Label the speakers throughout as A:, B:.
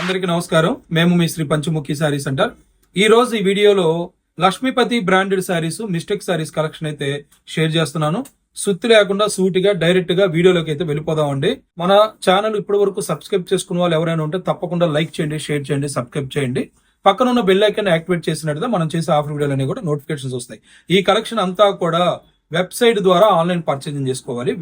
A: అందరికీ నమస్కారం. మేము మీ శ్రీ పంచముఖి శారీస్ సెంటర్ ఈ రోజు ఈ వీడియోలో Laxmipati branded saris mistake saris collection అయితే షేర్ చేస్తున్నాను. సుత్తి లేకుండా సూటిగా డైరెక్ట్గా వీడియోలోకి అయితే వెళ్ళిపోదామండి. మన ఛానల్ ఇప్పటి వరకు సబ్స్క్రైబ్ చేసుకున్న వాళ్ళు ఎవరైనా ఉంటే తప్పకుండా లైక్ చేయండి షేర్ చేయండి సబ్స్క్రైబ్ చేయండి. పక్కన ఉన్న బెల్ ఐకన్ యాక్టివేట్ చేసినట్టుగా మనం చేసే ఆఫర్ వీడియోలన్నీ కూడా నోటిఫికేషన్స్ వస్తాయి. ఈ కలెక్షన్ అంతా కూడా వెబ్సైట్ ద్వారా ఆన్లైన్ పర్చేజింగ్ చేసుకోవాలి.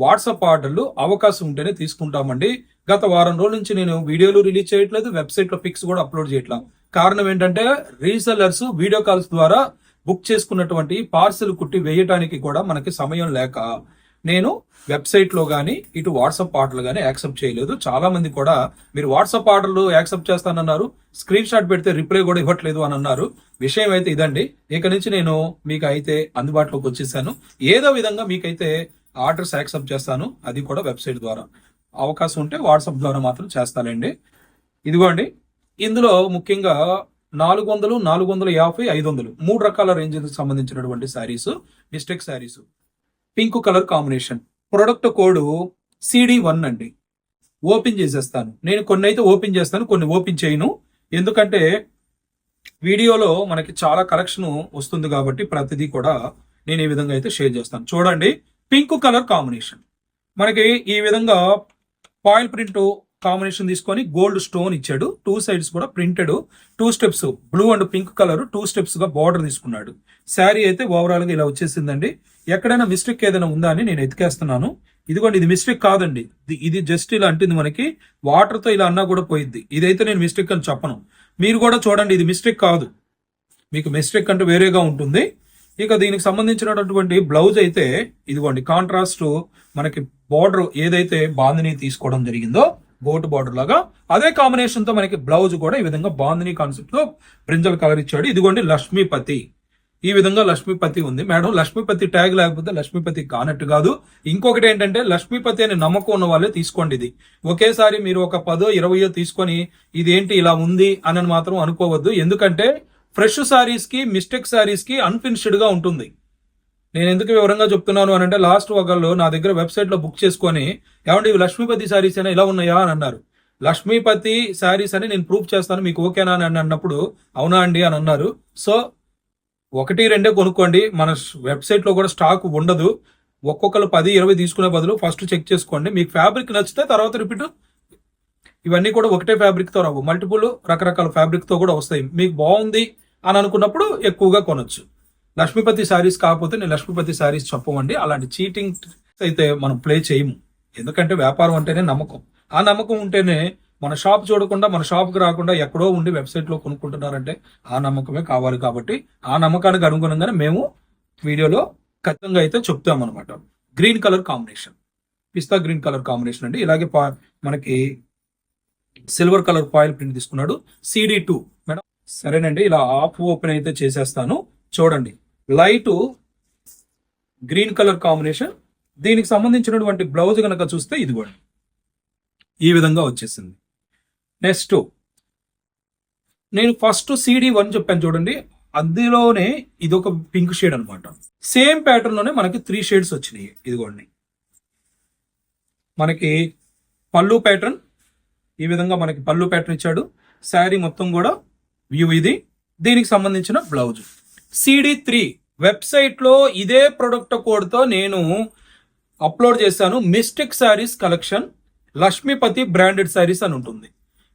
A: వాట్సాప్ ఆర్డర్లు అవకాశం ఉంటేనే తీసుకుంటామండి. గత వారం రోజుల నుంచి నేను వీడియోలు రిలీజ్ చేయట్లేదు వెబ్సైట్లో పిక్స్ కూడా అప్లోడ్ చేయట్లేదు కారణం ఏంటంటే రీసెల్లర్స్ వీడియో కాల్స్ ద్వారా బుక్ చేసుకున్నటువంటి పార్సిల్ కుట్టి వేయటానికి కూడా మనకి సమయం లేక నేను వెబ్సైట్లో ఇటు వాట్సాప్ ఆర్డర్లు గానీ యాక్సెప్ట్ చేయలేదు. చాలా మంది కూడా మీరు వాట్సాప్ ఆర్డర్లు యాక్సెప్ట్ చేస్తానన్నారు స్క్రీన్ షాట్ పెడితే రిప్లై కూడా ఇవ్వట్లేదు అని అన్నారు. విషయం అయితే ఇదండి. ఇక నుంచి నేను మీకు అయితే అందుబాటులోకి వచ్చేసాను. ఏదో విధంగా మీకైతే ఆర్డర్స్ యాక్సెప్ట్ చేస్తాను. అది కూడా వెబ్సైట్ ద్వారా. అవకాశం ఉంటే వాట్సాప్ ద్వారా మాత్రం చేస్తానండి. ఇదిగోండి. ఇందులో ముఖ్యంగా నాలుగు వందలు నాలుగు వందల యాభై ఐదు వందలు. మూడు రకాల రేంజ్ సంబంధించినటువంటి saris mistake saris pink colour combination product code CD one అండి. ఓపెన్ చేసేస్తాను. నేను కొన్ని అయితే ఓపెన్ చేస్తాను కొన్ని ఓపెన్ చేయను. ఎందుకంటే వీడియోలో మనకి చాలా కలెక్షన్ వస్తుంది కాబట్టి ప్రతిదీ కూడా నేను ఈ విధంగా అయితే షేర్ చేస్తాను. చూడండి. Pink colour combination. మనకి ఈ విధంగా పాయిల్ ప్రింట్ కాంబినేషన్ తీసుకొని గోల్డ్ స్టోన్ ఇచ్చాడు. టూ సైడ్స్ కూడా printed. Two steps blue and pink colour two స్టెప్స్గా border తీసుకున్నాడు. శారీ అయితే ఓవరాల్గా ఇలా వచ్చేసిందండి. ఎక్కడైనా మిస్టేక్ ఏదైనా ఉందా అని నేను ఎతికేస్తున్నాను. ఇదిగోండి ఇది మిస్టేక్ కాదండి. ఇది- జస్ట్ ఇలా అంటుంది మనకి. వాటర్తో ఇలా అన్నా కూడా పోయిద్ది. ఇదైతే నేను మిస్టేక్ అని చెప్పను. మీరు కూడా చూడండి ఇది మిస్టేక్ కాదు. మీకు మిస్టేక్ అంటే వేరేగా ఉంటుంది. ఇక దీనికి సంబంధించినటువంటి బ్లౌజ్ అయితే ఇదిగోండి కాంట్రాస్ట్ మనకి బార్డర్ ఏదైతే బాందిని తీసుకోవడం జరిగిందో బోట్ బార్డర్ లాగా అదే కాంబినేషన్తో మనకి బ్లౌజ్ కూడా ఈ విధంగా బాందిని కాన్సెప్ట్లో బ్రింజల్ కలర్ ఇచ్చాడు. ఇదిగోండి లక్ష్మీపతి. ఈ విధంగా లక్ష్మీపతి ఉంది. మేడం లక్ష్మీపతి ట్యాగ్ లేకపోతే లక్ష్మీపతి కానట్టు కాదు. ఇంకొకటి ఏంటంటే లక్ష్మీపతి అని నమ్మకం ఉన్న వాళ్ళే తీసుకోండి ఇది. ఒకేసారి మీరు ఒక పదో ఇరవయో తీసుకొని ఇదేంటి ఇలా ఉంది అని మాత్రం అనుకోవద్దు. ఎందుకంటే ఫ్రెష్ శారీస్కి మిస్టేక్ శారీస్కి అన్ఫినిష్డ్గా ఉంటుంది. నేను ఎందుకు వివరంగా చెప్తున్నాను అని అంటే లాస్ట్ ఒకళ్ళు నా దగ్గర వెబ్సైట్లో బుక్ చేసుకొని ఏమంటే ఇవి లక్ష్మీపతి సారీస్ అయినా ఇలా ఉన్నాయా? అని అన్నారు. లక్ష్మీపతి శారీస్ అని నేను ప్రూఫ్ చేస్తాను మీకు ఓకేనా? అని అన్నప్పుడు అవునా అండి? అని అన్నారు. సో ఒకటి రెండే కొనుక్కోండి. మన వెబ్సైట్లో కూడా స్టాక్ ఉండదు. ఒక్కొక్కరు పది ఇరవై తీసుకునే బదులు ఫస్ట్ చెక్ చేసుకోండి. మీకు ఫ్యాబ్రిక్ నచ్చితే తర్వాత రిపీట్. ఇవన్నీ కూడా ఒకటే ఫ్యాబ్రిక్తో రావు. మల్టిపుల్ రకరకాల ఫ్యాబ్రిక్తో కూడా వస్తాయి. మీకు బాగుంది అని అనుకున్నప్పుడు ఎక్కువగా కొనొచ్చు. లక్ష్మీపతి శారీస్ కాకపోతే నేను లక్ష్మీపతి శారీస్ చెప్పమండి. అలాంటి చీటింగ్ అయితే మనం ప్లే చేయము. ఎందుకంటే వ్యాపారం అంటేనే నమ్మకం. ఆ నమ్మకం ఉంటేనే మన షాప్ చూడకుండా మన షాప్కి రాకుండా ఎక్కడో ఉండి వెబ్సైట్లో కొనుక్కుంటున్నారంటే ఆ నమ్మకమే కావాలి కాబట్టి ఆ నమ్మకానికి అనుగుణంగానే మేము వీడియోలో ఖచ్చితంగా అయితే చెప్తాం అనమాట గ్రీన్ కలర్ కాంబినేషన్. పిస్తా గ్రీన్ కలర్ కాంబినేషన్ అండి. ఇలాగే మనకి సిల్వర్ కలర్ పాయిల్ ప్రింట్ తీసుకున్నాడు. CD two. మేడం సరేనండి ఇలా ఆఫ్ ఓపెన్ అయితే చేసేస్తాను. చూడండి లైట్ గ్రీన్ కలర్ కాంబినేషన్. దీనికి సంబంధించినటువంటి బ్లౌజ్ కనుక చూస్తే ఇదిగోండి ఈ విధంగా వచ్చేసింది. నెక్స్ట్ నేను ఫస్ట్ సిడి వన్ చెప్పాను చూడండి అందులోనే ఇది ఒక పింక్ షేడ్ అనమాట సేమ్ ప్యాటర్న్లోనే మనకి త్రీ షేడ్స్ వచ్చినాయి ఇదిగోండి. మనకి పళ్ళు ప్యాటర్న్ ఈ విధంగా మనకి పళ్ళు ప్యాటర్న్ ఇచ్చాడు. శారీ మొత్తం కూడా వ్యూ ఇది. దీనికి సంబంధించిన బ్లౌజ్. సిడి త్రీ వెబ్సైట్లో ఇదే ప్రొడక్ట్ కోడ్తో నేను అప్లోడ్ చేశాను. Mistake saris collection Laxmipati branded saris అని ఉంటుంది.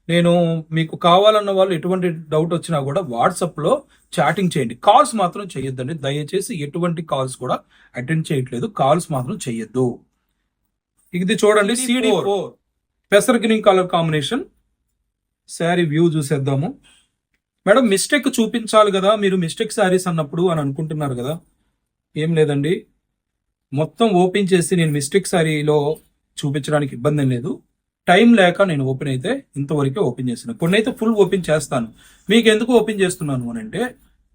A: నేను మీకు కావాలన్న వాళ్ళు ఎటువంటి డౌట్ వచ్చినా కూడా వాట్సాప్లో చాటింగ్ చేయండి. కాల్స్ మాత్రం చేయొద్దండి. దయచేసి ఎటువంటి కాల్స్ కూడా అటెండ్ చేయట్లేదు. కాల్స్ మాత్రం చేయొద్దు. ఇది చూడండి CD four. పెసర్ green colour combination. Sari view చూసేద్దాము. మేడం మిస్టేక్ చూపించాలి కదా మీరు మిస్టేక్ శారీస్ అన్నప్పుడు అని అనుకుంటున్నారు కదా. ఏం లేదండి. మొత్తం ఓపెన్ చేసి నేను మిస్టేక్ శారీలో చూపించడానికి ఇబ్బంది లేదు. టైం లేక నేను ఓపెన్ అయితే ఇంతవరకే ఓపెన్ చేసిన కొన్ని అయితే ఫుల్ ఓపెన్ చేస్తాను. మీకు ఎందుకు ఓపెన్ చేస్తున్నాను అని అంటే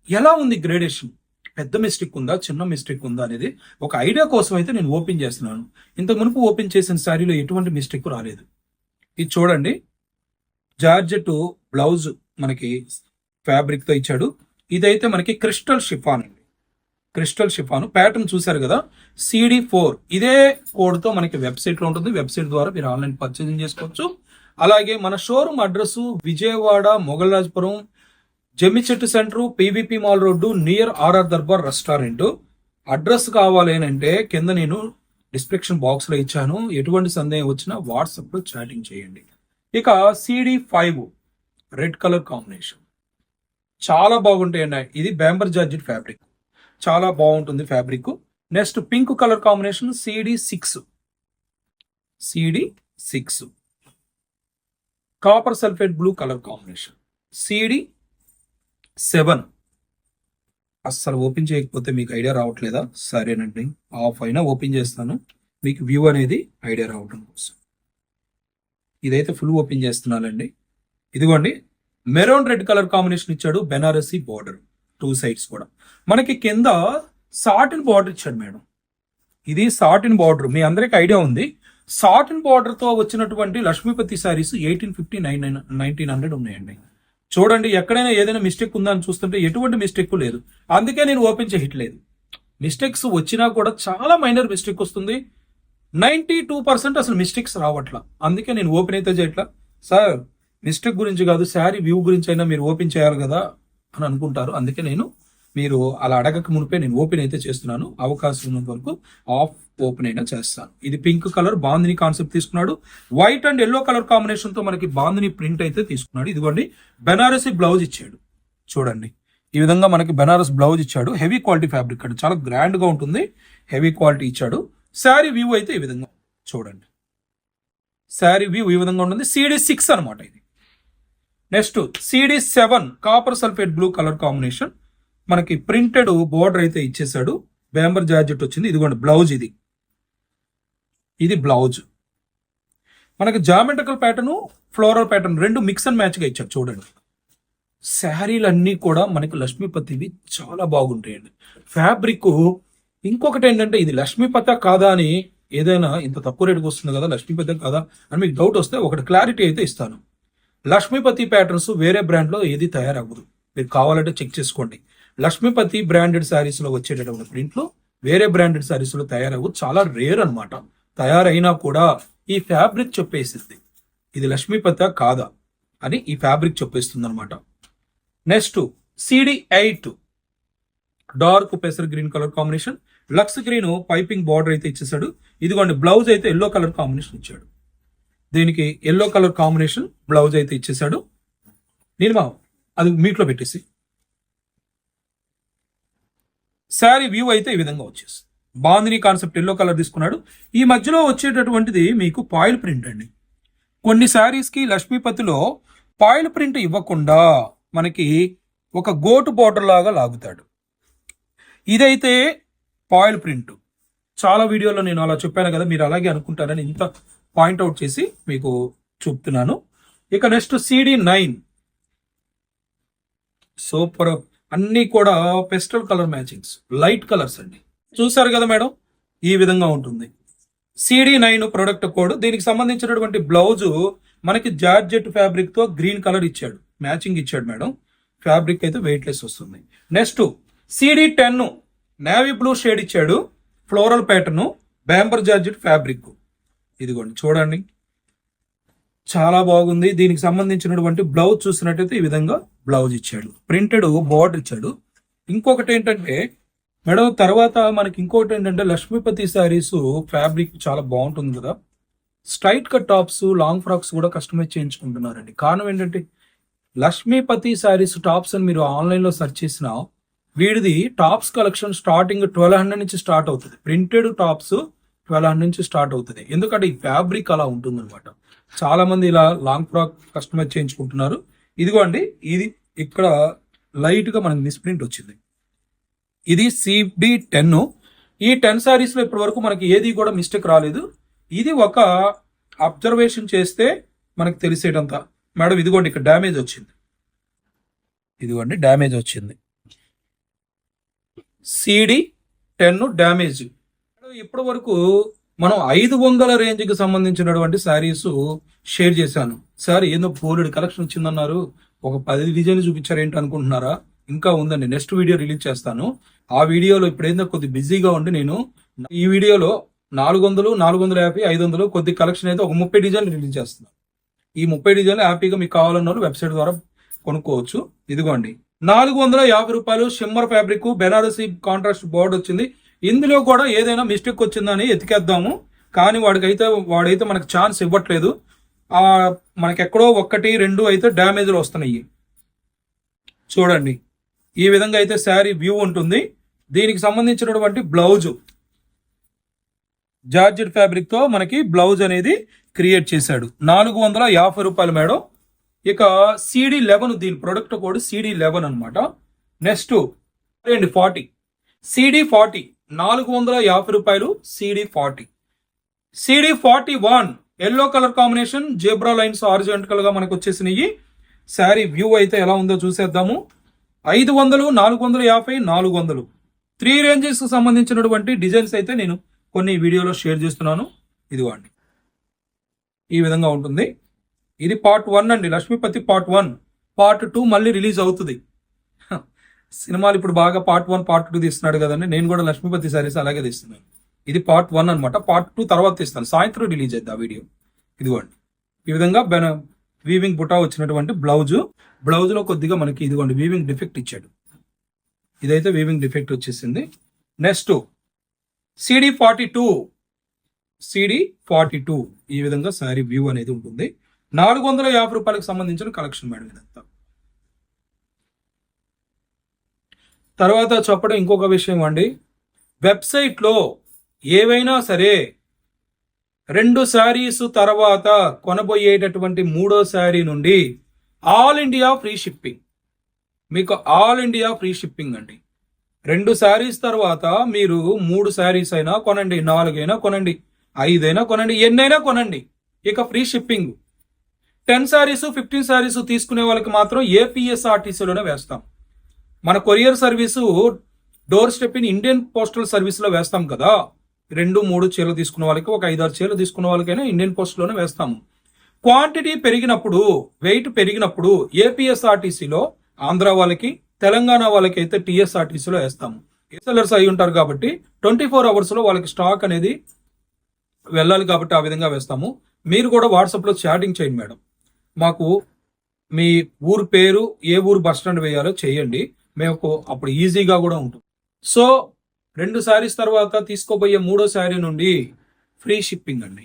A: ఎలా ఉంది గ్రేడేషన్ పెద్ద మిస్టేక్ ఉందా చిన్న మిస్టేక్ ఉందా అనేది ఒక ఐడియా కోసం అయితే నేను ఓపెన్ చేస్తున్నాను. ఇంత మునుపు ఓపెన్ చేసిన శారీలో ఎటువంటి మిస్టేక్ రాలేదు. ఇది చూడండి. జార్జెట్ బ్లౌజ్ మనకి ఫ్యాబ్రిక్తో ఇచ్చాడు. ఇదైతే మనకి క్రిస్టల్ షిఫాన్ అండి. Crystal chiffon. ప్యాటర్న్ చూశారు కదా సిడి ఫోర్. ఇదే కోడ్తో మనకి వెబ్సైట్లో ఉంటుంది. వెబ్సైట్ ద్వారా మీరు ఆన్లైన్ పర్చేసింగ్ చేసుకోవచ్చు. అలాగే మన showroom address Vijayawada Mogalrajapuram Jammichettu centre PVP mall road near RR Darbar restaurant. Address కావాలి అంటే కింద నేను డిస్క్రిప్షన్ బాక్స్లో ఇచ్చాను. ఎటువంటి సందేహం వచ్చినా వాట్సాప్లో చాటింగ్ చేయండి. ఇక CD five red colour combination. చాలా బాగుంటాయండి ఇది బ్యాంబర్ జార్జెట్ ఫ్యాబ్రిక్. చాలా బాగుంటుంది fabric. Next pink colour combination CD six. CD six. Copper sulphate blue colour combination. CD seven. అస్సలు ఓపెన్ చేయకపోతే మీకు ఐడియా రావట్లేదా? సరేనండి. ఆఫ్ అయినా ఓపెన్ చేస్తాను. మీకు వ్యూ అనేది ఐడియా రావటం కోసం. ఇదైతే ఫుల్ ఓపెన్ చేస్తున్నానండి. ఇదిగోండి. మెరూన్ రెడ్ కలర్ కాంబినేషన్ ఇచ్చాడు బెనారసీ బార్డర్. టూ సైడ్స్ కూడా. మనకి కింద సాటిన్ బార్డర్ ఇచ్చాడు మేడం. ఇది సాటిన్ బార్డర్. మీ అందరికి ఐడియా ఉంది. సాటిన్ బార్డర్తో వచ్చినటువంటి Laxmipati saris eighteen fifty nine nine nineteen hundred ఉన్నాయండి. చూడండి ఎక్కడైనా ఏదైనా మిస్టేక్ ఉందా అని చూస్తుంటే ఎటువంటి మిస్టేక్ లేదు. అందుకే నేను ఓపెన్ చేయట్లేదు. మిస్టేక్స్ వచ్చినా కూడా చాలా మైనర్ మిస్టేక్ వస్తుంది. నైంటీ టూ పర్సెంట్ అసలు మిస్టేక్స్ రావట్లా. అందుకే నేను ఓపెన్ అయితే చేయట్లా. సార్ మిస్టేక్ గురించి కాదు శారీ వ్యూ గురించి అయినా మీరు ఓపెన్ చేయాలి కదా అని అనుకుంటారు. అందుకే నేను మీరు అలా అడగక మునిపే నేను ఓపెన్ అయితే చేస్తున్నాను. అవకాశం ఉన్నంత వరకు ఆఫ్ ఓపెన్ అయినా చేస్తాను. ఇది పింక్ కలర్ బాందిని కాన్సెప్ట్ తీసుకున్నాడు. వైట్ అండ్ ఎల్లో కలర్ కాంబినేషన్తో మనకి బాందిని ప్రింట్ అయితే తీసుకున్నాడు. ఇదిగోండి బెనారసి బ్లౌజ్ ఇచ్చాడు. చూడండి ఈ విధంగా మనకి బెనారస్ బ్లౌజ్ ఇచ్చాడు. హెవీ క్వాలిటీ ఫ్యాబ్రిక్ అండి. చాలా గ్రాండ్గా ఉంటుంది. హెవీ క్వాలిటీ ఇచ్చాడు. శారీ వ్యూ అయితే ఈ విధంగా చూడండి. శారీ వ్యూ ఈ విధంగా ఉంటుంది. సిడి సిక్స్ అనమాట ఇది. Next CD seven copper sulphate blue colour combination. మనకి ప్రింటెడ్ బోర్డర్ అయితే ఇచ్చేసాడు. బేంబర్ జార్జెట్ వచ్చింది. ఇదిగోండి బ్లౌజ్ ఇది. ఇది బ్లౌజ్. మనకి జామెట్రికల్ ప్యాటర్న్ ఫ్లోరల్ ప్యాటర్న్ రెండు మిక్స్ అండ్ మ్యాచ్గా ఇచ్చారు చూడండి. శారీలు అన్నీ కూడా మనకి లక్ష్మీపతివి చాలా బాగుంటాయండి. ఫ్యాబ్రిక్ ఇంకొకటి ఏంటంటే ఇది లక్ష్మీపత కాదా అని ఏదైనా ఇంత తక్కువ రేటుకి వస్తుంది కదా లక్ష్మీపతి కాదా అని మీకు డౌట్ వస్తే ఒకటి క్లారిటీ అయితే ఇస్తాను. లక్ష్మీపతి ప్యాటర్న్స్ వేరే బ్రాండ్లో ఏది తయారవ్వదు. మీరు కావాలంటే చెక్ చేసుకోండి. లక్ష్మీపతి బ్రాండెడ్ శారీస్లో వచ్చేటటువంటి ప్రింట్లు వేరే బ్రాండెడ్ శారీస్లో తయారవ్వదు తయారవు చాలా రేర్ అనమాట తయారైనా కూడా ఈ ఫ్యాబ్రిక్ చెప్పేసింది ఇది లక్ష్మీపత కాదా అని ఈ ఫ్యాబ్రిక్ చెప్పేస్తుంది అనమాట నెక్స్ట్ సిడి ఎయిట్ డార్క్ పెసర్ గ్రీన్ కలర్ కాంబినేషన్ లక్స్ గ్రీన్ పైపింగ్ బార్డర్ అయితే ఇచ్చేసాడు. ఇదిగోండి బ్లౌజ్ అయితే ఎల్లో కలర్ కాంబినేషన్ ఇచ్చాడు. దీనికి ఎల్లో కలర్ కాంబినేషన్ బ్లౌజ్ అయితే ఇచ్చేసాడు నేను అది మీట్లో పెట్టేసి. శారీ వ్యూ అయితే ఈ విధంగా వచ్చేసి బాందిని కాన్సెప్ట్ ఎల్లో కలర్ తీసుకున్నాడు. ఈ మధ్యలో వచ్చేటటువంటిది మీకు పాయిల్ ప్రింట్ అండి. కొన్ని శారీస్కి లక్ష్మీపతిలో పాయిల్ ప్రింట్ ఇవ్వకుండా మనకి ఒక గోటు బోర్డర్ లాగా లాగుతాడు. ఇదైతే పాయిల్ ప్రింట్ చాలా వీడియోలో నేను అలా చెప్పాను కదా మీరు అలాగే అనుకుంటారని ఇంత పాయింట్అవుట్ చేసి మీకు చూపుతున్నాను. ఇక నెక్స్ట్ సిడి నైన్. సూపర్. అన్నీ కూడా pastel colour matchings light colours అండి. చూసారు కదా మేడం? ఈ విధంగా ఉంటుంది. CD nine product code. దీనికి సంబంధించినటువంటి బ్లౌజు మనకి జార్జెట్ ఫ్యాబ్రిక్తో గ్రీన్ కలర్ ఇచ్చాడు. మ్యాచింగ్ ఇచ్చాడు మేడం. ఫ్యాబ్రిక్ అయితే వెయిట్లెస్ వస్తుంది. Next CD ten. Navy blue shade ఇచ్చాడు. Floral pattern బ్యాంబర్ georgette fabric. ఇదిగోండి చూడండి. చాలా బాగుంది. దీనికి సంబంధించినటువంటి బ్లౌజ్ చూసినట్టయితే ఈ విధంగా బ్లౌజ్ ఇచ్చాడు. ప్రింటెడ్ బార్డర్ ఇచ్చాడు. ఇంకొకటి ఏంటంటే మేడం తర్వాత మనకి ఇంకొకటి ఏంటంటే లక్ష్మీపతి శారీస్ ఫ్యాబ్రిక్ చాలా బాగుంటుంది కదా. Straight cut tops long frocks కూడా కస్టమైజ్ చేయించుకుంటున్నారండి. కారణం ఏంటంటే లక్ష్మీపతి శారీస్ టాప్స్ అని మీరు ఆన్లైన్లో సెర్చ్ చేసిన వీడిది tops collection starting twelve hundred నుంచి స్టార్ట్ అవుతుంది. ప్రింటెడ్ టాప్స్ ట్వెల్వ్ నుంచి స్టార్ట్ అవుతుంది. ఎందుకంటే ఈ ఫ్యాబ్రిక్ అలా ఉంటుంది అనమాట చాలా మంది ఇలా లాంగ్ ఫ్రాక్ కస్టమైజ్ చేయించుకుంటున్నారు. ఇదిగోండి ఇది ఇక్కడ లైట్గా మనకి మిస్ప్రింట్ వచ్చింది. ఇది సిబి టెన్. ఈ టెన్ సారీస్లో ఇప్పటి వరకు మనకి ఏది కూడా మిస్టేక్ రాలేదు. ఇది ఒక అబ్జర్వేషన్ చేస్తే మనకు తెలిసేటంత. మేడం ఇదిగోండి ఇక్కడ డ్యామేజ్ వచ్చింది. ఇదిగోండి డ్యామేజ్ వచ్చింది. CD ten damage. ఇప్పటి వరకు మనం ఐదు వందల రేంజ్కి సంబంధించినటువంటి శారీస్ షేర్ చేశాను. సార్ ఏందో పోలుడు కలెక్షన్ వచ్చిందన్నారు. ఒక పది డిజైన్లు చూపించారు ఏంటి అనుకుంటున్నారా? ఇంకా ఉందండి. నెక్స్ట్ వీడియో రిలీజ్ చేస్తాను. ఆ వీడియోలో ఇప్పుడు ఏందో కొద్ది బిజీగా ఉండి నేను ఈ వీడియోలో నాలుగు వందలు నాలుగు వందల యాభై ఐదు వందలు కొద్ది కలెక్షన్ అయితే ఒక ముప్పై డిజైన్లు రిలీజ్ చేస్తున్నాను ఈ ముప్పై డిజైన్లు హ్యాపీగా మీకు కావాలన్న వెబ్సైట్ ద్వారా కొనుక్కోవచ్చు. ఇదిగోండి. నాలుగు వందల యాభై రూపాయలు shimmer fabric Banarasi contrast border వచ్చింది. ఇందులో కూడా ఏదైనా మిస్టేక్ వచ్చిందని ఎతికేద్దాము. కానీ వాడికైతే వాడైతే మనకు ఛాన్స్ ఇవ్వట్లేదు. ఆ మనకి ఎక్కడో ఒక్కటి రెండు అయితే డ్యామేజ్లు వస్తున్నాయి. చూడండి. ఈ విధంగా అయితే శారీ వ్యూ ఉంటుంది. దీనికి సంబంధించినటువంటి బ్లౌజ్ జార్జెట్ ఫ్యాబ్రిక్తో మనకి బ్లౌజ్ అనేది క్రియేట్ చేశాడు. నాలుగు వందల యాభై రూపాయలు మేడం. ఇక సిడి లెవెన్ దీని ప్రొడక్ట్ కోడ్ సిడి లెవెన్ అనమాట నెక్స్ట్ అండి ఫార్టీ సిడి ఫార్టీ నాలుగు వందల యాభై రూపాయలు CD forty CD forty one yellow colour combination zebra lines ఆరిజెంటల్గా మనకు వచ్చేసినాయి శారీ వ్యూ అయితే ఎలా ఉందో చూసేద్దాము. ఐదు వందలు నాలుగు వందల యాభై నాలుగు వందలు. త్రీ రేంజెస్కి సంబంధించినటువంటి డిజైన్స్ అయితే నేను కొన్ని వీడియోలో షేర్ చేస్తున్నాను. ఇదిగోండి. ఈ విధంగా ఉంటుంది. ఇది పార్ట్ వన్ అండి. Laxmipati part one part two మళ్ళీ రిలీజ్ అవుతుంది. సినిమాలు ఇప్పుడు బాగా పార్ట్ వన్ పార్ట్ టూ తీస్తున్నాడు కదండి. నేను కూడా లక్ష్మీపతి సారీస్ అలాగే తీస్తున్నాను. ఇది పార్ట్ వన్ అన్నమాట. పార్ట్ టూ తర్వాత తీస్తాను. సాయంత్రం రిలీజ్ అవుతుంది ఆ వీడియో. ఇదిగోండి. ఈ విధంగా బెన వీవింగ్ బుటా వచ్చినటువంటి బ్లౌజు. బ్లౌజ్లో కొద్దిగా మనకి ఇదిగోండి వీవింగ్ డిఫెక్ట్ ఇచ్చాడు. ఇదైతే వీవింగ్ డిఫెక్ట్ వచ్చేసింది. Next CD forty two. CD forty two. ఈ విధంగా శారీ వ్యూ అనేది ఉంటుంది. నాలుగు వందల యాభై రూపాయలకు సంబంధించిన కలెక్షన్ మేడం ఇదంతా. తర్వాత చెప్పడం ఇంకొక విషయం అండి. వెబ్సైట్లో ఏవైనా సరే రెండు శారీస్ తర్వాత కొనబోయేటటువంటి మూడో శారీ నుండి ఆల్ ఇండియా ఫ్రీ షిప్పింగ్. మీకు ఆల్ ఇండియా ఫ్రీ షిప్పింగ్ అండి. రెండు శారీస్ తర్వాత మీరు మూడు శారీస్ అయినా కొనండి నాలుగైనా కొనండి ఐదైనా కొనండి ఎన్నైనా కొనండి. ఇక free shipping. Ten saris fifteen saris తీసుకునే వాళ్ళకి మాత్రం ఏపీఎస్ఆర్టీసీలోనే వేస్తాం. మన courier service doorstep in Indian postal సర్వీస్లో వేస్తాం కదా. రెండు మూడు చీరలు తీసుకున్న వాళ్ళకి ఒక ఐదారు చీరలు తీసుకున్న వాళ్ళకైనా ఇండియన్ పోస్ట్లోనే వేస్తాము. క్వాంటిటీ పెరిగినప్పుడు వెయిట్ పెరిగినప్పుడు ఏపీఎస్ఆర్టీసీలో ఆంధ్ర వాళ్ళకి తెలంగాణ వాళ్ళకి అయితే టీఎస్ఆర్టీసీలో వేస్తాము. ఎస్ఎల్ఆర్స్ అయి ఉంటారు కాబట్టి ట్వంటీ ఫోర్ అవర్స్లో వాళ్ళకి స్టాక్ అనేది వెళ్ళాలి కాబట్టి ఆ విధంగా వేస్తాము. మీరు కూడా వాట్సాప్లో చాటింగ్ చేయండి మేడం. మాకు మీ ఊరు పేరు ఏ ఊరు బస్ స్టాండ్ వేయాలో చేయండి. మీకు అప్పుడు ఈజీగా కూడా ఉంటుంది. సో రెండు శారీస్ తర్వాత తీసుకోబోయే మూడో శారీ నుండి ఫ్రీ షిప్పింగ్ అండి.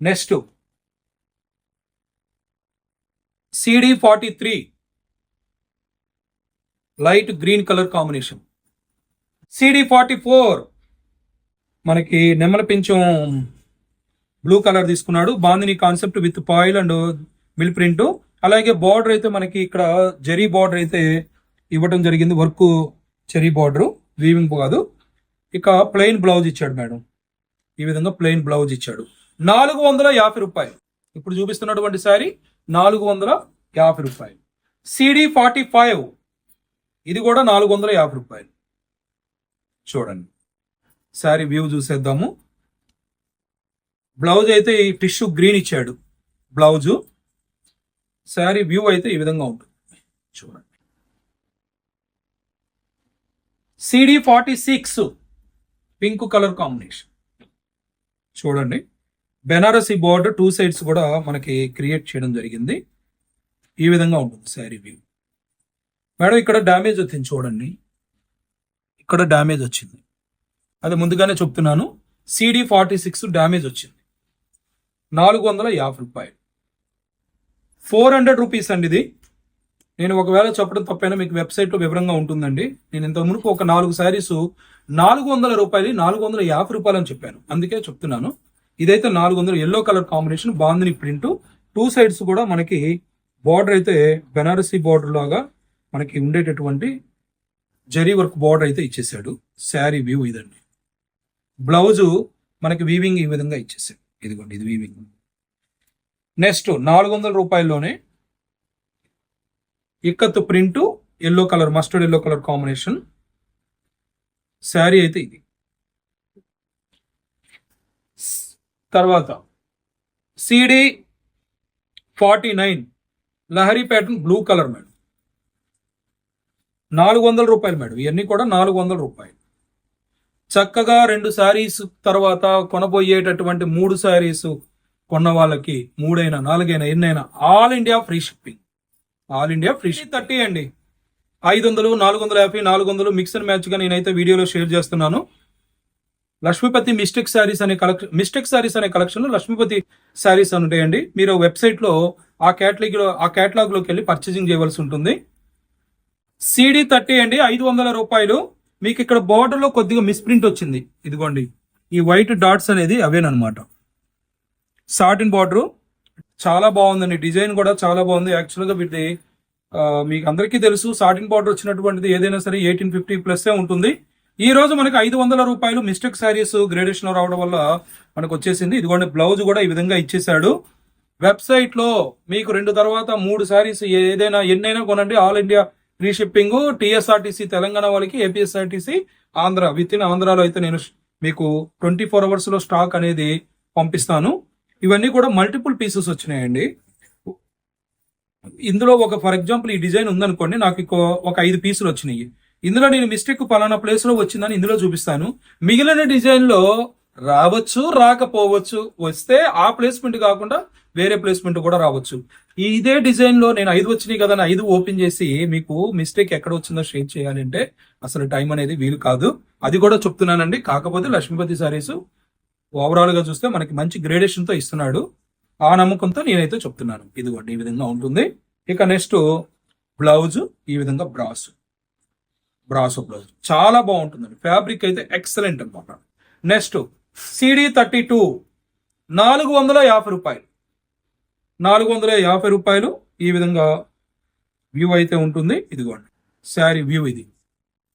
A: Next CD forty three light green colour combination. CD forty four మనకి నెమ్మల పింఛం బ్లూ కలర్ తీసుకున్నాడు. Bandhani concept with foil and mill print. అలాగే బార్డర్ అయితే మనకి ఇక్కడ జరీ బార్డర్ అయితే ఇవ్వటం జరిగింది. వర్క్ చెరీ బార్డర్ వీవింగ్ కాదు. ఇక ప్లెయిన్ బ్లౌజ్ ఇచ్చాడు మేడం. ఈ విధంగా ప్లెయిన్ బ్లౌజ్ ఇచ్చాడు. నాలుగు వందల యాభై రూపాయలు. ఇప్పుడు చూపిస్తున్నటువంటి శారీ నాలుగు వందల యాభై రూపాయలు. CD forty five. ఇది కూడా నాలుగు వందల యాభై రూపాయలు. చూడండి. శారీ వ్యూ చూసేద్దాము. బ్లౌజ్ అయితే ఈ టిష్యూ గ్రీన్ ఇచ్చాడు. బ్లౌజు. శారీ వ్యూ అయితే ఈ విధంగా ఉంటుంది. చూడండి. CD forty six pink colour combination. చూడండి. బెనారసీ బోర్డు టూ సైడ్స్ కూడా మనకి క్రియేట్ చేయడం జరిగింది. ఈ విధంగా ఉంటుంది శారీ వ్యూ. మేడం ఇక్కడ డ్యామేజ్ వచ్చింది చూడండి. ఇక్కడ డ్యామేజ్ వచ్చింది. అది ముందుగానే చెప్తున్నాను. సిడి ఫార్టీ సిక్స్ డ్యామేజ్ వచ్చింది. నాలుగు వందల యాభై రూపాయలు. ఫోర్ హండ్రెడ్ రూపీస్ అండి ఇది. నేను ఒకవేళ చెప్పడం తప్పైనా మీకు వెబ్సైట్లో వివరంగా ఉంటుందండి. నేను ఇంత మునుపు ఒక నాలుగు శారీస్ నాలుగు వందల రూపాయలు నాలుగు వందల యాభై రూపాయలు అని చెప్పాను. అందుకే చెప్తున్నాను. ఇదైతే నాలుగు వందల yellow colour combination bandhani print two sides కూడా మనకి బార్డర్ అయితే బెనారసీ బార్డర్ లాగా మనకి ఉండేటటువంటి జరీ వర్క్ బార్డర్ అయితే ఇచ్చేసాడు శారీ వ్యూ ఇదండి. బ్లౌజు మనకి వీవింగ్ ఈ విధంగా ఇచ్చేసాడు ఇదిగోండి ఇది వీవింగ్ నెక్స్ట్ నాలుగు వందల రూపాయల్లోనే ikat print yellow colour mustard yellow colour combination sari అయితే ఇది. తర్వాత CD forty nine Lahari pattern blue colour madam. నాలుగు వందల రూపాయలు మేడం. ఇవన్నీ కూడా నాలుగు వందల రూపాయలు. చక్కగా రెండు శారీస్ తర్వాత కొనబోయేటటువంటి మూడు శారీస్ కొన్న వాళ్ళకి మూడైనా నాలుగైనా ఎన్నైనా all India free shipping all India free thirty అండి. ఐదు వందలు నాలుగు వందల యాభై నాలుగు వందలు మిక్స్ అండ్ మ్యాచ్ నేనైతే వీడియోలో షేర్ చేస్తున్నాను. లక్ష్మీపతి మిస్టేక్ శారీస్ అనే కలెక్షన్ మిస్టేక్ శారీస్ అనే కలెక్షన్లో లక్ష్మీపతి శారీస్ అని ఉంటాయండి. మీరు వెబ్సైట్లో ఆ కేటలాగ్ ఆ కేటలాగ్ వెళ్ళి పర్చేసింగ్ చేయవలసి ఉంటుంది. సిడి థర్టీ అండి ఐదు వందల రూపాయలు. మీకు ఇక్కడ బార్డర్లో కొద్దిగా మిస్ప్రింట్ వచ్చింది. ఇదిగోండి ఈ వైట్ డాట్స్ అనేది అవేనమాట సాటిన్ బార్డరు. చాలా బాగుందండి. డిజైన్ కూడా చాలా బాగుంది. యాక్చువల్గా వీటిది మీకు అందరికీ తెలుసు సాటిన్ బార్డర్ వచ్చినటువంటిది ఏదైనా సరే ఎయిటీన్ ఫిఫ్టీ ప్లస్ ఉంటుంది. ఈ రోజు మనకి ఐదు వందల రూపాయలు మిస్టేక్ శారీస్ గ్రేడేషన్ రావడం వల్ల మనకు వచ్చేసింది. ఇదిగోండి బ్లౌజ్ కూడా ఈ విధంగా ఇచ్చేసాడు వెబ్సైట్లో మీకు రెండు తర్వాత మూడు శారీస్ ఏదైనా ఎన్నైనా కొనండి. All India free shipping Telangana వాళ్ళకి ఏపీఎస్ఆర్టీసీ ఆంధ్ర విత్ ఇన్ ఆంధ్రాలో అయితే నేను మీకు ట్వంటీ ఫోర్ అవర్స్లో స్టాక్ అనేది పంపిస్తాను. ఇవన్నీ కూడా మల్టిపుల్ పీసెస్ వచ్చినాయండి. ఇందులో ఒక ఫర్ ఎగ్జాంపుల్ ఈ డిజైన్ ఉందనుకోండి నాకు ఇంకో ఒక ఐదు పీసులు వచ్చినాయి. ఇందులో నేను మిస్టేక్ పలానా ప్లేస్లో వచ్చిందని ఇందులో చూపిస్తాను. మిగిలిన డిజైన్లో రావచ్చు రాకపోవచ్చు వస్తే ఆ ప్లేస్మెంట్ కాకుండా వేరే ప్లేస్మెంట్ కూడా రావచ్చు. ఇదే డిజైన్లో నేను ఐదు వచ్చినాయి కదా అని ఐదు ఓపెన్ చేసి మీకు మిస్టేక్ ఎక్కడ వచ్చిందో షేర్ చేయాలంటే అసలు టైం అనేది వీలు కాదు. అది కూడా చెప్తున్నానండి. కాకపోతే లక్ష్మీపతి సారీస్ ఓవరాల్గా చూస్తే మనకి మంచి గ్రేడేషన్తో ఇస్తున్నాడు. ఆ నమ్మకంతో నేనైతే చెప్తున్నాను. ఇదిగోండి ఈ విధంగా ఉంటుంది. ఇక నెక్స్ట్ బ్లౌజ్ ఈ విధంగా బ్రాస్ బ్రాసో బ్లౌజ్ చాలా బాగుంటుందండి. ఫ్యాబ్రిక్ అయితే ఎక్సలెంట్ అనమాట నెక్స్ట్ సిడి థర్టీ టూ నాలుగు వందల యాభై రూపాయలు. నాలుగు వందల యాభై రూపాయలు ఈ విధంగా వ్యూ అయితే ఉంటుంది. ఇదిగోండి శారీ వ్యూ ఇది.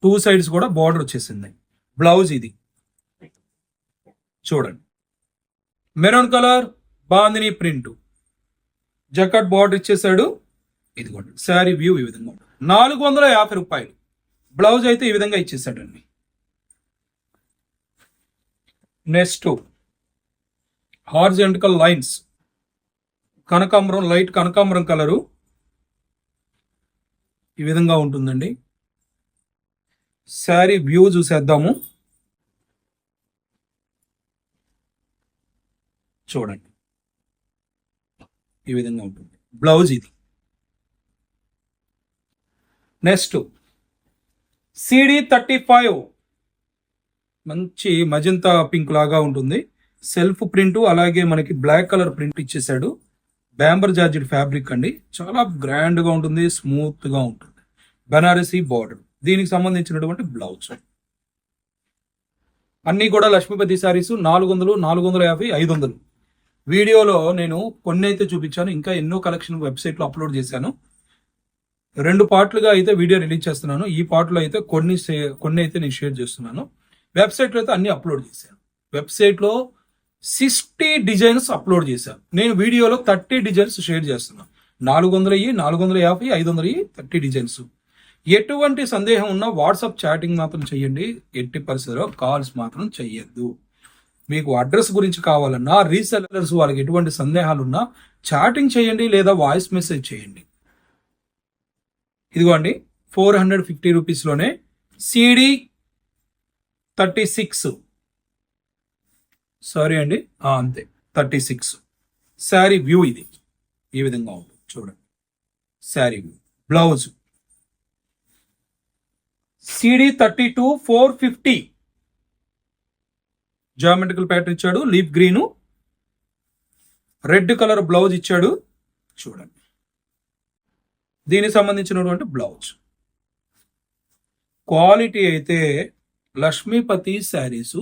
A: టూ సైడ్స్ కూడా బార్డర్ వచ్చేసింది. బ్లౌజ్ ఇది. చూడండి. Maroon colour bandhani print. జకట్ border ఇచ్చేసాడు ఇదిగోండి శారీ వ్యూ ఈ విధంగా ఉంటుంది. నాలుగు వందల యాభై రూపాయలు. బ్లౌజ్ అయితే ఈ విధంగా ఇచ్చేసాడండి నెక్స్ట్ హార్జెంటికల్ లైన్స్. కనకాంబరం లైట్ కనకాంబరం కలరు. ఈ విధంగా ఉంటుందండి. శారీ వ్యూ చూసేద్దాము. చూడండి. ఈ విధంగా ఉంటుంది. బ్లౌజ్ ఇది. Next CD thirty five. మంచి మజంతా పింక్ లాగా ఉంటుంది. సెల్ఫ్ ప్రింట్ అలాగే మనకి బ్లాక్ కలర్ ప్రింట్ ఇచ్చేసాడు బ్యాంబర్ జార్జెడ్ ఫ్యాబ్రిక్ అండి. చాలా గ్రాండ్గా ఉంటుంది స్మూత్గా ఉంటుంది. బనారసి బార్డర్. దీనికి సంబంధించినటువంటి బ్లౌజ్. అన్ని కూడా లక్ష్మీపతి సారీస్ నాలుగు వందలు నాలుగు వందల యాభై ఐదు వందలు. వీడియోలో నేను కొన్ని అయితే చూపించాను ఇంకా ఎన్నో కలెక్షన్ వెబ్సైట్లో అప్లోడ్ చేశాను. రెండు పార్ట్లుగా అయితే వీడియో రిలీజ్ చేస్తున్నాను ఈ పార్ట్లో అయితే కొన్ని కొన్ని అయితే నేను షేర్ చేస్తున్నాను. వెబ్సైట్లో అయితే అన్ని అప్లోడ్ చేశాను. వెబ్సైట్లో సిక్స్టీ డిజైన్స్ అప్లోడ్ చేశాను. నేను వీడియోలో థర్టీ డిజైన్స్ షేర్ చేస్తున్నాను. నాలుగు వందల నాలుగు వందల యాభై ఐదు వందల థర్టీ డిజైన్స్. ఎటువంటి సందేహం ఉన్నా వాట్సాప్ చాటింగ్ మాత్రం చేయండి ఎట్టి పరిస్థితిలో కాల్స్ మాత్రం చెయ్యొద్దు. మీకు అడ్రస్ గురించి కావాలన్నా రీసెలర్స్ వాళ్ళకి ఎటువంటి సందేహాలు ఉన్నా చాటింగ్ చేయండి లేదా వాయిస్ మెసేజ్ చేయండి. ఇదిగోండి ఫోర్ హండ్రెడ్ ఫిఫ్టీ రూపీస్లోనే సిడి థర్టీ సిక్స్. సారీ అండి అంతే థర్టీ సిక్స్. శారీ వ్యూ ఇది ఈ విధంగా ఉంటుంది చూడండి. Sari view blouse. CD thirty two four fifty. Geometrical pattern ఇచ్చాడు leaf green red colour blouse ఇచ్చాడు. చూడండి. దీనికి సంబంధించినటువంటి బ్లౌజ్ క్వాలిటీ అయితే లక్ష్మీపతి శారీసు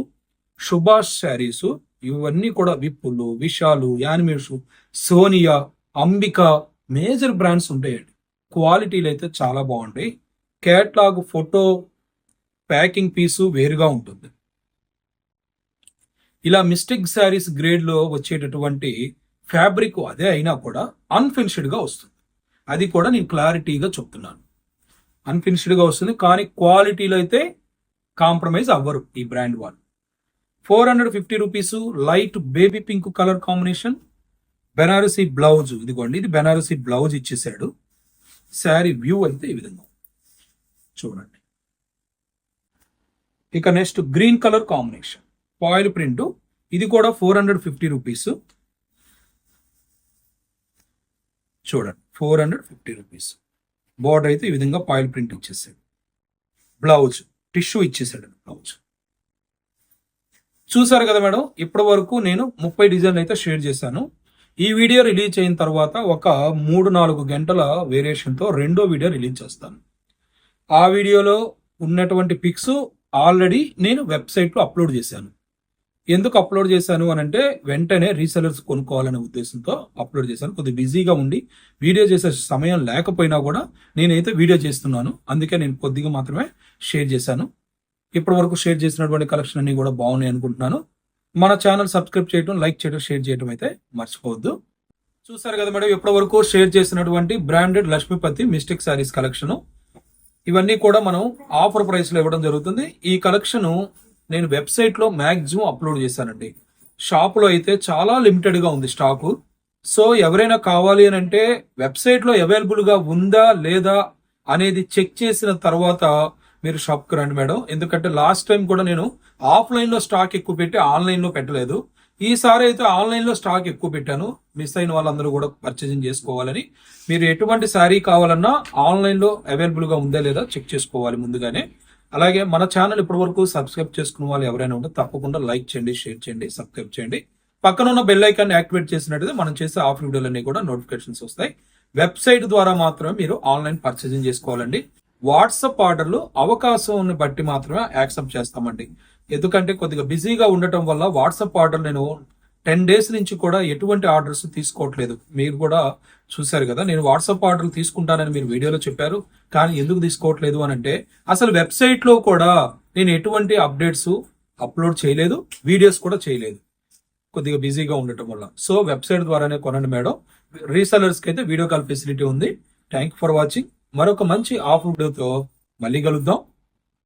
A: సుభాష్ శారీసు ఇవన్నీ కూడా విప్పులు విశాలు యానిమేషు సోనియా అంబిక మేజర్ బ్రాండ్స్ ఉంటాయండి. క్వాలిటీలు అయితే చాలా బాగుంటాయి. కేట్లాగ్ ఫోటో ప్యాకింగ్ పీసు వేరుగా ఉంటుంది. ఇలా మిస్టేక్ శారీస్ గ్రేడ్లో వచ్చేటటువంటి ఫ్యాబ్రిక్ అదే అయినా కూడా అన్ఫినిష్డ్గా వస్తుంది. అది కూడా నేను క్లారిటీగా చెప్తున్నాను. అన్ఫినిష్డ్గా వస్తుంది కానీ క్వాలిటీలో అయితే కాంప్రమైజ్ అవ్వరు ఈ బ్రాండ్ వాళ్ళు. Four hundred fifty rupees light baby pink colour combination Banarasi blouse. ఇదిగోండి ఇది బెనారసీ బ్లౌజ్ ఇచ్చేసాడు శారీ వ్యూ అయితే ఈ విధంగా చూడండి. ఇక next green colour combination. Foil print. ఇది కూడా ఫోర్ హండ్రెడ్ ఫిఫ్టీ రూపీస్. చూడండి four hundred fifty rupees. Border అయితే ఈ విధంగా పాయిల్ ప్రింట్ ఇచ్చేసాడు. బ్లౌజ్ టిష్యూ ఇచ్చేసాడు బ్లౌజ్. చూసారు కదా మేడం ఇప్పటి వరకు నేను ముప్పై డిజైన్లు అయితే షేర్ చేశాను. ఈ వీడియో రిలీజ్ అయిన తర్వాత ఒక మూడు నాలుగు గంటల వేరియేషన్తో రెండో వీడియో రిలీజ్ చేస్తాను. ఆ వీడియోలో ఉన్నటువంటి పిక్స్ ఆల్రెడీ నేను వెబ్సైట్లో అప్లోడ్ చేశాను. ఎందుకు అప్లోడ్ చేశాను అని అంటే వెంటనే రీసెలర్స్ కొనుక్కోవాలనే ఉద్దేశంతో అప్లోడ్ చేశాను. కొద్దిగా బిజీగా ఉండి వీడియో చేసే సమయం లేకపోయినా కూడా నేనైతే వీడియో చేస్తున్నాను. అందుకే నేను కొద్దిగా మాత్రమే షేర్ చేశాను. ఇప్పటి వరకు షేర్ చేసినటువంటి కలెక్షన్ అన్ని కూడా బాగున్నాయి అనుకుంటున్నాను. మన ఛానల్ సబ్స్క్రైబ్ చేయడం లైక్ చేయడం షేర్ చేయడం అయితే మర్చిపోవద్దు. చూసారు కదా మేడం ఇప్పటి వరకు షేర్ చేసినటువంటి branded Laxmipati mistake saris collection ఇవన్నీ కూడా మనం ఆఫర్ ప్రైస్లో ఇవ్వడం జరుగుతుంది. ఈ కలెక్షన్ నేను వెబ్సైట్లో అప్లోడ్ చేశానండి. షాప్లో అయితే చాలా లిమిటెడ్గా ఉంది స్టాకు. సో ఎవరైనా కావాలి అని అంటే వెబ్సైట్లో అవైలబుల్గా ఉందా లేదా అనేది చెక్ చేసిన తర్వాత మీరు షాప్కి రండి మేడం. ఎందుకంటే లాస్ట్ టైం కూడా నేను ఆఫ్లైన్లో స్టాక్ ఎక్కువ పెట్టి ఆన్లైన్లో పెట్టలేదు. ఈసారి అయితే ఆన్లైన్లో స్టాక్ ఎక్కువ పెట్టాను. మిస్ అయిన వాళ్ళందరూ కూడా పర్చేసింగ్ చేసుకోవాలని. మీరు ఎటువంటి శారీ కావాలన్నా ఆన్లైన్లో అవైలబుల్గా ఉందా లేదా చెక్ చేసుకోవాలి ముందుగానే. అలాగే మన ఛానల్ ఇప్పటి వరకు సబ్స్క్రైబ్ చేసుకున్న వాళ్ళు ఎవరైనా ఉంటే తప్పకుండా లైక్ చేయండి షేర్ చేయండి సబ్స్క్రైబ్ చేయండి. పక్కన ఉన్న బెల్ ఐకాన్ యాక్టివేట్ చేసినట్టయితే మనం చేసే ఆఫ్ వీడియోలన్నీ కూడా నోటిఫికేషన్స్ వస్తాయి. వెబ్సైట్ ద్వారా మాత్రమే మీరు ఆన్లైన్ పర్చేసింగ్ చేసుకోవాలండి. వాట్సాప్ ఆర్డర్లు అవకాశం బట్టి మాత్రమే యాక్సెప్ట్ చేస్తామండి. ఎందుకంటే కొద్దిగా బిజీగా ఉండటం వల్ల వాట్సాప్ ఆర్డర్ నేను టెన్ డేస్ నుంచి కూడా ఎటువంటి ఆర్డర్స్ తీసుకోవట్లేదు. మీరు కూడా చూశారు కదా నేను వాట్సాప్ ఆర్డర్లు తీసుకుంటానని మీరు వీడియోలో చెప్పారు కానీ ఎందుకు తీసుకోవట్లేదు అని అంటే అసలు వెబ్సైట్లో కూడా నేను ఎటువంటి అప్డేట్స్ అప్లోడ్ చేయలేదు వీడియోస్ కూడా చేయలేదు. కొద్దిగా బిజీగా ఉండటం వల్ల. సో వెబ్సైట్ ద్వారానే కొనండి మేడం. రీసెలర్స్కి అయితే వీడియో కాల్ ఫెసిలిటీ ఉంది. Thank for watching. మరొక మంచి ఆఫ్ వీడియోతో మళ్ళీ కలుద్దాం.